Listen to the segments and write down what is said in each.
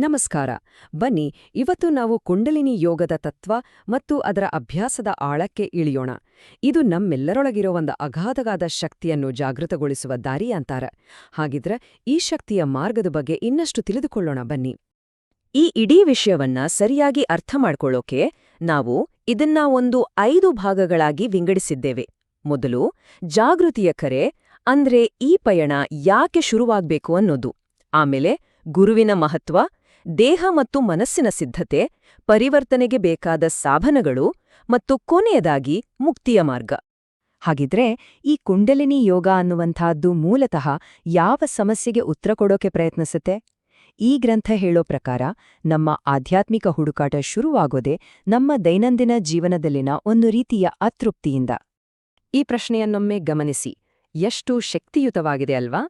ನಮಸ್ಕಾರ. ಬನ್ನಿ, ಇವತ್ತು ನಾವು ಕುಂಡಲಿನಿ ಯೋಗದ ತತ್ವ ಮತ್ತು ಅದರ ಅಭ್ಯಾಸದ ಆಳಕ್ಕೆ ಇಳಿಯೋಣ. ಇದು ನಮ್ಮೆಲ್ಲರೊಳಗಿರೋ ಒಂದು ಅಗಾಧಗಾದ ಶಕ್ತಿಯನ್ನು ಜಾಗೃತಗೊಳಿಸುವ ದಾರಿ ಅಂತಾರ. ಹಾಗಿದ್ರೆ ಈ ಶಕ್ತಿಯ ಮಾರ್ಗದ ಬಗ್ಗೆ ಇನ್ನಷ್ಟು ತಿಳಿದುಕೊಳ್ಳೋಣ, ಬನ್ನಿ. ಈ ಇಡೀ ವಿಷಯವನ್ನ ಸರಿಯಾಗಿ ಅರ್ಥ ಮಾಡ್ಕೊಳ್ಳೋಕೆ ನಾವು ಇದನ್ನ ಒಂದು ಐದು ಭಾಗಗಳಾಗಿ ವಿಂಗಡಿಸಿದ್ದೇವೆ. ಮೊದಲು, ಜಾಗೃತಿಯ ಕರೆ, ಅಂದ್ರೆ ಈ ಪಯಣ ಯಾಕೆ ಶುರುವಾಗ್ಬೇಕು ಅನ್ನೋದು. ಆಮೇಲೆ ಗುರುವಿನ ಮಹತ್ವ ದೇಹ ಮತ್ತು ಮನಸ್ಸಿನ ಸಿದ್ಧತೆ, ಪರಿವರ್ತನೆಗೆ ಬೇಕಾದ ಸಾಧನಗಳು ಮತ್ತು ಕೊನೆಯದಾಗಿ ಮುಕ್ತಿಯ ಮಾರ್ಗ. ಹಾಗಿದ್ರೆ ಈ ಕುಂಡಲಿನಿ ಯೋಗ ಅನ್ನುವಂಥದ್ದು ಮೂಲತಃ ಯಾವ ಸಮಸ್ಯೆಗೆ ಉತ್ತರ ಕೊಡೋಕೆ ಪ್ರಯತ್ನಿಸುತ್ತೆ? ಈ ಗ್ರಂಥ ಹೇಳೋ ಪ್ರಕಾರ ನಮ್ಮ ಆಧ್ಯಾತ್ಮಿಕ ಹುಡುಕಾಟ ಶುರುವಾಗೋದೆ ನಮ್ಮ ದೈನಂದಿನ ಜೀವನದಲ್ಲಿನ ಒಂದು ರೀತಿಯ ಅತೃಪ್ತಿಯಿಂದ. ಈ ಪ್ರಶ್ನೆಯನ್ನೊಮ್ಮೆ ಗಮನಿಸಿ, ಎಷ್ಟು ಶಕ್ತಿಯುತವಾಗಿದೆ ಅಲ್ವಾ?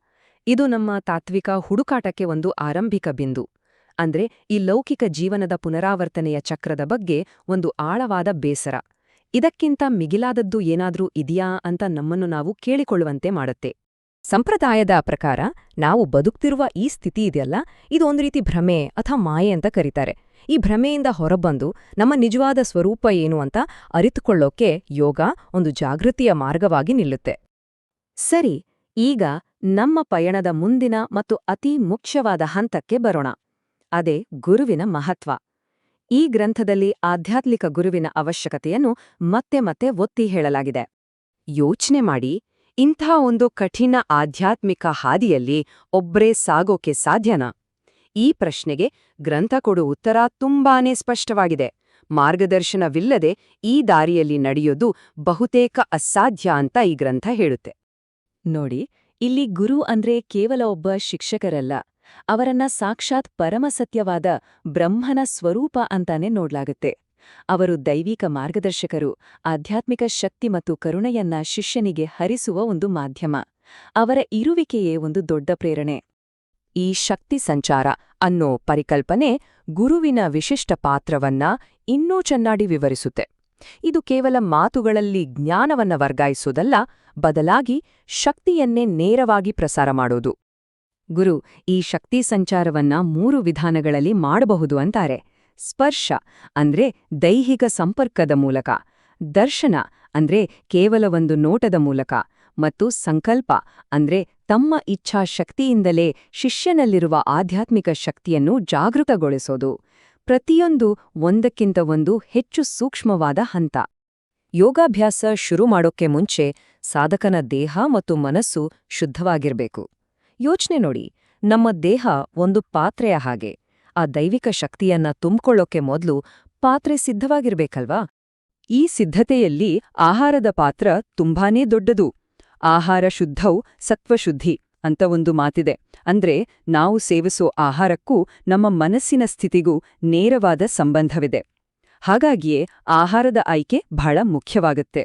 ಇದು ನಮ್ಮ ತಾತ್ವಿಕ ಹುಡುಕಾಟಕ್ಕೆ ಒಂದು ಆರಂಭಿಕ ಬಿಂದು. ಅಂದ್ರೆ ಈ ಲೌಕಿಕ ಜೀವನದ ಪುನರಾವರ್ತನೆಯ ಚಕ್ರದ ಬಗ್ಗೆ ಒಂದು ಆಳವಾದ ಬೇಸರ. ಇದಕ್ಕಿಂತ ಮಿಗಿಲಾದದ್ದು ಏನಾದ್ರೂ ಇದೆಯಾ ಅಂತ ನಮ್ಮನ್ನು ನಾವು ಕೇಳಿಕೊಳ್ಳುವಂತೆ ಮಾಡುತ್ತೆ. ಸಂಪ್ರದಾಯದ ಪ್ರಕಾರ ನಾವು ಬದುಕ್ತಿರುವ ಈ ಸ್ಥಿತಿ ಇದೆಯಲ್ಲ, ಇದು ಒಂದು ರೀತಿ ಭ್ರಮೆ ಅಥವಾ ಮಾಯೆ ಅಂತ ಕರೀತಾರೆ. ಈ ಭ್ರಮೆಯಿಂದ ಹೊರಬಂದು ನಮ್ಮ ನಿಜವಾದ ಸ್ವರೂಪ ಏನು ಅಂತ ಅರಿತುಕೊಳ್ಳೋಕೆ ಯೋಗ ಒಂದು ಜಾಗೃತಿಯ ಮಾರ್ಗವಾಗಿ ನಿಲ್ಲುತ್ತೆ. ಸರಿ, ಈಗ ನಮ್ಮ ಪಯಣದ ಮುಂದಿನ ಮತ್ತು ಅತಿ ಮುಖ್ಯವಾದ ಹಂತಕ್ಕೆ ಬರೋಣ. ಅದೇ ಗುರುವಿನ ಮಹತ್ವ. ಈ ಗ್ರಂಥದಲ್ಲಿ ಆಧ್ಯಾತ್ಮಿಕ ಗುರುವಿನ ಅವಶ್ಯಕತೆಯನ್ನು ಮತ್ತೆ ಮತ್ತೆ ಒತ್ತಿ ಹೇಳಲಾಗಿದೆ. ಯೋಚನೆ ಮಾಡಿ, ಇಂಥ ಒಂದು ಕಠಿಣ ಆಧ್ಯಾತ್ಮಿಕ ಹಾದಿಯಲ್ಲಿ ಒಬ್ರೇ ಸಾಗೋಕೆ ಸಾಧ್ಯನಾ? ಈ ಪ್ರಶ್ನೆಗೆ ಗ್ರಂಥ ಕೊಡು ಉತ್ತರ ತುಂಬಾನೇ ಸ್ಪಷ್ಟವಾಗಿದೆ. ಮಾರ್ಗದರ್ಶನವಿಲ್ಲದೆ ಈ ದಾರಿಯಲ್ಲಿ ನಡೆಯೋದು ಬಹುತೇಕ ಅಸಾಧ್ಯ ಅಂತ ಈ ಗ್ರಂಥ ಹೇಳುತ್ತೆ. ನೋಡಿ, ಇಲ್ಲಿ ಗುರು ಅಂದ್ರೆ ಕೇವಲ ಒಬ್ಬ ಶಿಕ್ಷಕರಲ್ಲ. ಅವರನ್ನ ಸಾಕ್ಷಾತ್ ಪರಮಸತ್ಯವಾದ ಬ್ರಹ್ಮನ ಸ್ವರೂಪ ಅಂತಾನೆ ನೋಡ್ಲಾಗುತ್ತೆ. ಅವರು ದೈವಿಕ ಮಾರ್ಗದರ್ಶಕರು, ಆಧ್ಯಾತ್ಮಿಕ ಶಕ್ತಿ ಮತ್ತು ಕರುಣೆಯನ್ನ ಶಿಷ್ಯನಿಗೆ ಹರಿಸುವ ಒಂದು ಮಾಧ್ಯಮ. ಅವರ ಇರುವಿಕೆಯೇ ಒಂದು ದೊಡ್ಡ ಪ್ರೇರಣೆ. ಈ ಶಕ್ತಿ ಸಂಚಾರ ಅನ್ನೋ ಪರಿಕಲ್ಪನೆ ಗುರುವಿನ ವಿಶಿಷ್ಟ ಪಾತ್ರವನ್ನ ಇನ್ನೂ ಚೆನ್ನಾಗಿ ವಿವರಿಸುತ್ತೆ. ಇದು ಕೇವಲ ಮಾತುಗಳಲ್ಲಿ ಜ್ಞಾನವನ್ನ ವರ್ಗಾಯಿಸೋದಲ್ಲ, ಬದಲಾಗಿ ಶಕ್ತಿಯನ್ನೇ ನೇರವಾಗಿ ಪ್ರಸಾರ ಮಾಡೋದು. ಗುರು, ಈ ಶಕ್ತಿ ಸಂಚಾರವನ್ನ ಮೂರು ವಿಧಾನಗಳಲ್ಲಿ ಮಾಡಬಹುದು ಅಂತಾರೆ. ಸ್ಪರ್ಶ, ಅಂದ್ರೆ ದೈಹಿಕ ಸಂಪರ್ಕದ ಮೂಲಕ. ದರ್ಶನ, ಅಂದ್ರೆ ಕೇವಲ ಒಂದು ನೋಟದ ಮೂಲಕ. ಮತ್ತು ಸಂಕಲ್ಪ, ಅಂದ್ರೆ ತಮ್ಮ ಇಚ್ಛಾಶಕ್ತಿಯಿಂದಲೇ ಶಿಷ್ಯನಲ್ಲಿರುವ ಆಧ್ಯಾತ್ಮಿಕ ಶಕ್ತಿಯನ್ನು ಜಾಗೃತಗೊಳಿಸೋದು. ಪ್ರತಿಯೊಂದು ಒಂದಕ್ಕಿಂತ ಒಂದು ಹೆಚ್ಚು ಸೂಕ್ಷ್ಮವಾದ ಹಂತ. ಯೋಗಾಭ್ಯಾಸ ಶುರು ಮಾಡೋಕ್ಕೆ ಮುಂಚೆ ಸಾಧಕನ ದೇಹ ಮತ್ತು ಮನಸ್ಸು ಶುದ್ಧವಾಗಿರ್ಬೇಕು. ಯೋಚನೆ ನೋಡಿ, ನಮ್ಮ ದೇಹ ಒಂದು ಪಾತ್ರೆಯ ಹಾಗೆ. ಆ ದೈವಿಕ ಶಕ್ತಿಯನ್ನ ತುಂಬಿಕೊಳ್ಳೋಕೆ ಮೊದಲು ಪಾತ್ರೆ ಸಿದ್ಧವಾಗಿರ್ಬೇಕಲ್ವಾ? ಈ ಸಿದ್ಧತೆಯಲ್ಲಿ ಆಹಾರದ ಪಾತ್ರ ತುಂಬಾನೇ ದೊಡ್ಡದು. ಆಹಾರ ಶುದ್ಧವು ಸತ್ವಶುದ್ಧಿ ಅಂತ ಒಂದು ಮಾತಿದೆ. ಅಂದ್ರೆ ನಾವು ಸೇವಿಸೋ ಆಹಾರಕ್ಕೂ ನಮ್ಮ ಮನಸ್ಸಿನ ಸ್ಥಿತಿಗೂ ನೇರವಾದ ಸಂಬಂಧವಿದೆ. ಹಾಗಾಗಿಯೇ ಆಹಾರದ ಆಯ್ಕೆ ಬಹಳ ಮುಖ್ಯವಾಗುತ್ತೆ.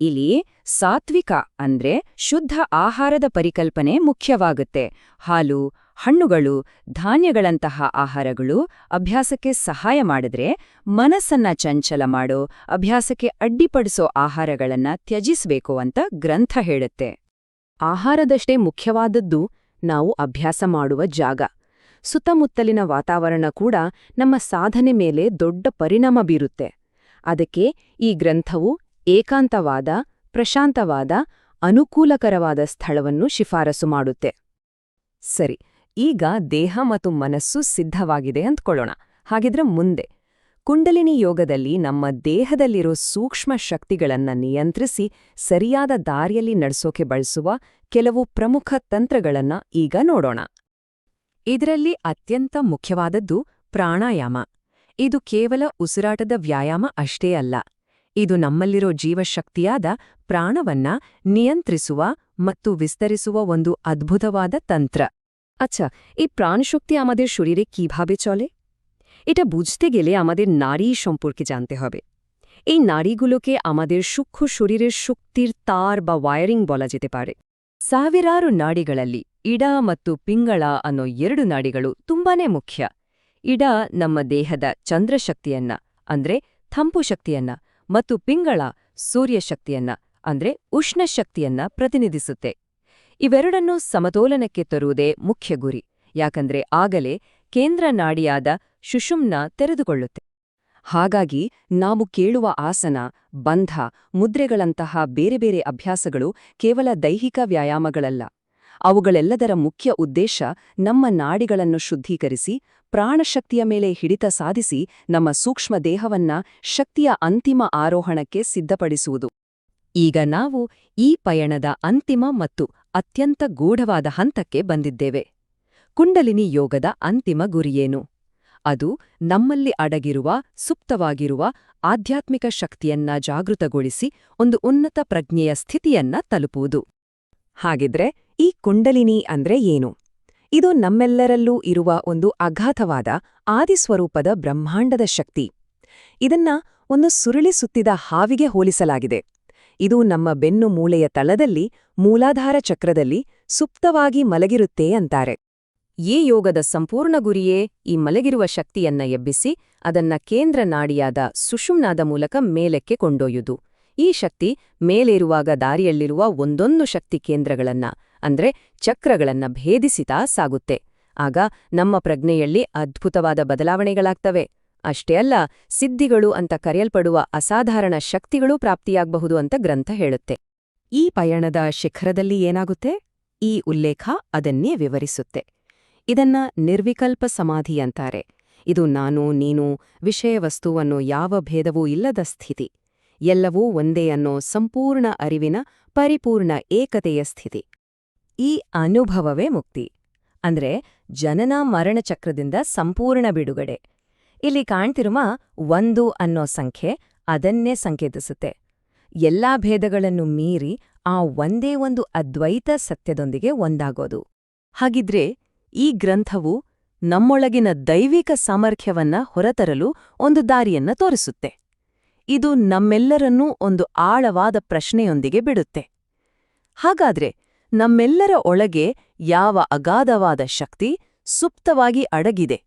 ಇಲ್ಲಿ ಸಾತ್ವಿಕ ಅಂದ್ರೆ ಶುದ್ಧ ಆಹಾರದ ಪರಿಕಲ್ಪನೆ ಮುಖ್ಯವಾಗುತ್ತೆ. ಹಾಲು, ಹಣ್ಣುಗಳು, ಧಾನ್ಯಗಳಂತಹ ಆಹಾರಗಳು ಅಭ್ಯಾಸಕ್ಕೆ ಸಹಾಯ ಮಾಡಿದ್ರೆ ಮನಸ್ಸನ್ನ ಚಂಚಲ ಮಾಡೋ, ಅಭ್ಯಾಸಕ್ಕೆ ಅಡ್ಡಿಪಡಿಸೋ ಆಹಾರಗಳನ್ನ ತ್ಯಜಿಸಬೇಕು ಅಂತ ಗ್ರಂಥ ಹೇಳುತ್ತೆ. ಆಹಾರದಷ್ಟೇ ಮುಖ್ಯವಾದದ್ದು ನಾವು ಅಭ್ಯಾಸ ಮಾಡುವ ಜಾಗ. ಸುತ್ತಮುತ್ತಲಿನ ವಾತಾವರಣ ಕೂಡ ನಮ್ಮ ಸಾಧನೆ ಮೇಲೆ ದೊಡ್ಡ ಪರಿಣಾಮ ಬೀರುತ್ತೆ. ಅದಕ್ಕೆ ಈ ಗ್ರಂಥವು ಏಕಾಂತವಾದ, ಪ್ರಶಾಂತವಾದ, ಅನುಕೂಲಕರವಾದ ಸ್ಥಳವನ್ನು ಶಿಫಾರಸು ಮಾಡುತ್ತೆ. ಸರಿ, ಈಗ ದೇಹ ಮತ್ತು ಮನಸ್ಸು ಸಿದ್ಧವಾಗಿದೆ ಅಂದ್ಕೊಳ್ಳೋಣ ಹಾಗಿದ್ರೆ ಮುಂದೆ. ಕುಂಡಲಿನಿ ಯೋಗದಲ್ಲಿ ನಮ್ಮ ದೇಹದಲ್ಲಿರೋ ಸೂಕ್ಷ್ಮ ಶಕ್ತಿಗಳನ್ನ ನಿಯಂತ್ರಿಸಿ ಸರಿಯಾದ ದಾರಿಯಲ್ಲಿ ನಡೆಸೋಕೆ ಬಳಸುವ ಕೆಲವು ಪ್ರಮುಖ ತಂತ್ರಗಳನ್ನ ಈಗ ನೋಡೋಣ. ಇದರಲ್ಲಿ ಅತ್ಯಂತ ಮುಖ್ಯವಾದದ್ದು ಪ್ರಾಣಾಯಾಮ. ಇದು ಕೇವಲ ಉಸಿರಾಟದ ವ್ಯಾಯಾಮ ಅಷ್ಟೇ ಅಲ್ಲ. ಇದು ನಮ್ಮಲ್ಲಿರೋ ಜೀವಶಕ್ತಿಯಾದ ಪ್ರಾಣವನ್ನ ನಿಯಂತ್ರಿಸುವ ಮತ್ತು ವಿಸ್ತರಿಸುವ ಒಂದು ಅದ್ಭುತವಾದ ತಂತ್ರ আচ্ছা এই প্রাণশক্তি আমাদের শরীরে কিভাবে চলে এটা বুঝতে গেলে আমাদের নারী সম্পর্কে জানতে হবে এই নারীগুলোকে আমাদের সূক্ষ্ম শরীরের শক্তির তার বা ওয়ায়ারিং বলা যেতে পারে ಸಾವಿರಾರು ನಾಡಿಗಳಲ್ಲಿ ಇಡ ಮತ್ತು ಪಿಂಗಳ ಅನ್ನೋ ಎರಡು ನಾಡಿಗಳು ತುಂಬಾನೇ ಮುಖ್ಯ ಇಡ ನಮ್ಮ ದೇಹದ ಚಂದ್ರಶಕ್ತಿಯನ್ನ ಅಂದ್ರೆ ಥಂಪು ಶಕ್ತಿಯನ್ನ ಮತ್ತು ಪಿಂಗಳ ಸೂರ್ಯಶಕ್ತಿಯನ್ನ, ಅಂದ್ರೆ ಉಷ್ಣಶಕ್ತಿಯನ್ನ ಪ್ರತಿನಿಧಿಸುತ್ತೆ. ಇವೆರಡನ್ನೂ ಸಮತೋಲನಕ್ಕೆ ತರುವುದೇ ಮುಖ್ಯ ಗುರಿ. ಯಾಕಂದ್ರೆ ಆಗಲೇ ಕೇಂದ್ರ ನಾಡಿಯಾದ ಶುಷುಮ್ನ ತೆರೆದುಕೊಳ್ಳುತ್ತೆ. ಹಾಗಾಗಿ ನಾವು ಕೇಳುವ ಆಸನ, ಬಂಧ, ಮುದ್ರೆಗಳಂತಹ ಬೇರೆ ಬೇರೆ ಅಭ್ಯಾಸಗಳು ಕೇವಲ ದೈಹಿಕ ವ್ಯಾಯಾಮಗಳಲ್ಲ. ಅವುಗಳೆಲ್ಲದರ ಮುಖ್ಯ ಉದ್ದೇಶ ನಮ್ಮ ನಾಡಿಗಳನ್ನು ಶುದ್ಧೀಕರಿಸಿ ಪ್ರಾಣಶಕ್ತಿಯ ಮೇಲೆ ಹಿಡಿತ ಸಾಧಿಸಿ ನಮ್ಮ ಸೂಕ್ಷ್ಮ ದೇಹವನ್ನ ಶಕ್ತಿಯ ಅಂತಿಮ ಆರೋಹಣಕ್ಕೆ ಸಿದ್ಧಪಡಿಸುವುದು. ಈಗ ನಾವು ಈ ಪಯಣದ ಅಂತಿಮ ಮತ್ತು ಅತ್ಯಂತ ಗೂಢವಾದ ಹಂತಕ್ಕೆ ಬಂದಿದ್ದೇವೆ. ಕುಂಡಲಿನಿ ಯೋಗದ ಅಂತಿಮ ಗುರಿಯೇನು? ಅದು ನಮ್ಮಲ್ಲಿ ಅಡಗಿರುವ, ಸುಪ್ತವಾಗಿರುವ ಆಧ್ಯಾತ್ಮಿಕ ಶಕ್ತಿಯನ್ನ ಜಾಗೃತಗೊಳಿಸಿ ಒಂದು ಉನ್ನತ ಪ್ರಜ್ಞೆಯ ಸ್ಥಿತಿಯನ್ನ ತಲುಪುವುದು. ಹಾಗಿದ್ರೆ ಈ ಕುಂಡಲಿನಿ ಅಂದ್ರೆ ಏನು? ಇದು ನಮ್ಮೆಲ್ಲರಲ್ಲೂ ಇರುವ ಒಂದು ಅಗಾಧವಾದ ಆದಿಸ್ವರೂಪದ ಬ್ರಹ್ಮಾಂಡದ ಶಕ್ತಿ. ಇದನ್ನ ಒಂದು ಸುರುಳಿ ಸುತ್ತಿದ ಹಾವಿಗೆ ಹೋಲಿಸಲಾಗಿದೆ. ಇದು ನಮ್ಮ ಬೆನ್ನು ಮೂಳೆಯ ತಳದಲ್ಲಿ, ಮೂಲಾಧಾರ ಚಕ್ರದಲ್ಲಿ ಸುಪ್ತವಾಗಿ ಮಲಗಿರುತ್ತೆ ಅಂತಾರೆ. ಈ ಯೋಗದ ಸಂಪೂರ್ಣ ಗುರಿಯೇ ಈ ಮಲಗಿರುವ ಶಕ್ತಿಯನ್ನ ಎಬ್ಬಿಸಿ, ಅದನ್ನ ಕೇಂದ್ರ ನಾಡಿಯಾದ ಸುಷುಮ್ನಾದ ಮೂಲಕ ಮೇಲಕ್ಕೆ ಕೊಂಡೊಯ್ಯುದು. ಈ ಶಕ್ತಿ ಮೇಲೇರುವಾಗ ದಾರಿಯಲ್ಲಿರುವ ಒಂದೊಂದು ಶಕ್ತಿ ಕೇಂದ್ರಗಳನ್ನ ಅಂದ್ರೆ ಚಕ್ರಗಳನ್ನ ಭೇದಿಸಿತಾ ಸಾಗುತ್ತೆ. ಆಗ ನಮ್ಮ ಪ್ರಜ್ಞೆಯಲ್ಲಿ ಅದ್ಭುತವಾದ ಬದಲಾವಣೆಗಳಾಗ್ತವೆ. ಅಷ್ಟೇ ಅಲ್ಲ, ಸಿದ್ಧಿಗಳು ಅಂತ ಕರೆಯಲ್ಪಡುವ ಅಸಾಧಾರಣ ಶಕ್ತಿಗಳೂ ಪ್ರಾಪ್ತಿಯಾಗಬಹುದು ಅಂತ ಗ್ರಂಥ ಹೇಳುತ್ತೆ. ಈ ಪಯಣದ ಶಿಖರದಲ್ಲಿ ಏನಾಗುತ್ತೆ? ಈ ಉಲ್ಲೇಖ ಅದನ್ನೇ ವಿವರಿಸುತ್ತೆ. ಇದನ್ನ ನಿರ್ವಿಕಲ್ಪ ಸಮಾಧಿ ಅಂತಾರೆ. ಇದು ನಾನು, ನೀನು, ವಿಷಯವಸ್ತುವನ್ನು ಯಾವ ಭೇದವೂ ಇಲ್ಲದ ಸ್ಥಿತಿ. ಎಲ್ಲವೂ ಒಂದೇ ಅನ್ನೋ ಸಂಪೂರ್ಣ ಅರಿವಿನ ಪರಿಪೂರ್ಣ ಏಕತೆಯ ಸ್ಥಿತಿ. ಈ ಅನುಭವವೇ ಮುಕ್ತಿ. ಅಂದ್ರೆ ಜನನ ಮರಣ ಚಕ್ರದಿಂದ ಸಂಪೂರ್ಣ ಬಿಡುಗಡೆ. ಇಲ್ಲಿ ಕಾಣ್ತಿರುವ ಒಂದು ಅನ್ನೋ ಸಂಖ್ಯೆ ಅದನ್ನೇ ಸಂಕೇತಿಸುತ್ತೆ. ಎಲ್ಲಾ ಭೇದಗಳನ್ನು ಮೀರಿ ಆ ಒಂದೇ ಒಂದು ಅದ್ವೈತ ಸತ್ಯದೊಂದಿಗೆ ಒಂದಾಗೋದು. ಹಾಗಿದ್ರೆ ಈ ಗ್ರಂಥವು ನಮ್ಮೊಳಗಿನ ದೈವಿಕ ಸಾಮರ್ಥ್ಯವನ್ನ ಹೊರತರಲು ಒಂದು ದಾರಿಯನ್ನ ತೋರಿಸುತ್ತೆ. ಇದು ನಮ್ಮೆಲ್ಲರನ್ನೂ ಒಂದು ಆಳವಾದ ಪ್ರಶ್ನೆಯೊಂದಿಗೆ ಬಿಡುತ್ತೆ. ಹಾಗಾದ್ರೆ ನಮ್ಮೆಲ್ಲರ ಒಳಗೆ ಯಾವ ಅಗಾಧವಾದ ಶಕ್ತಿ ಸುಪ್ತವಾಗಿ ಅಡಗಿದೆ.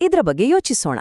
ಇದ್ರ ಬಗ್ಗೆ ಯೋಚಿಸೋಣ.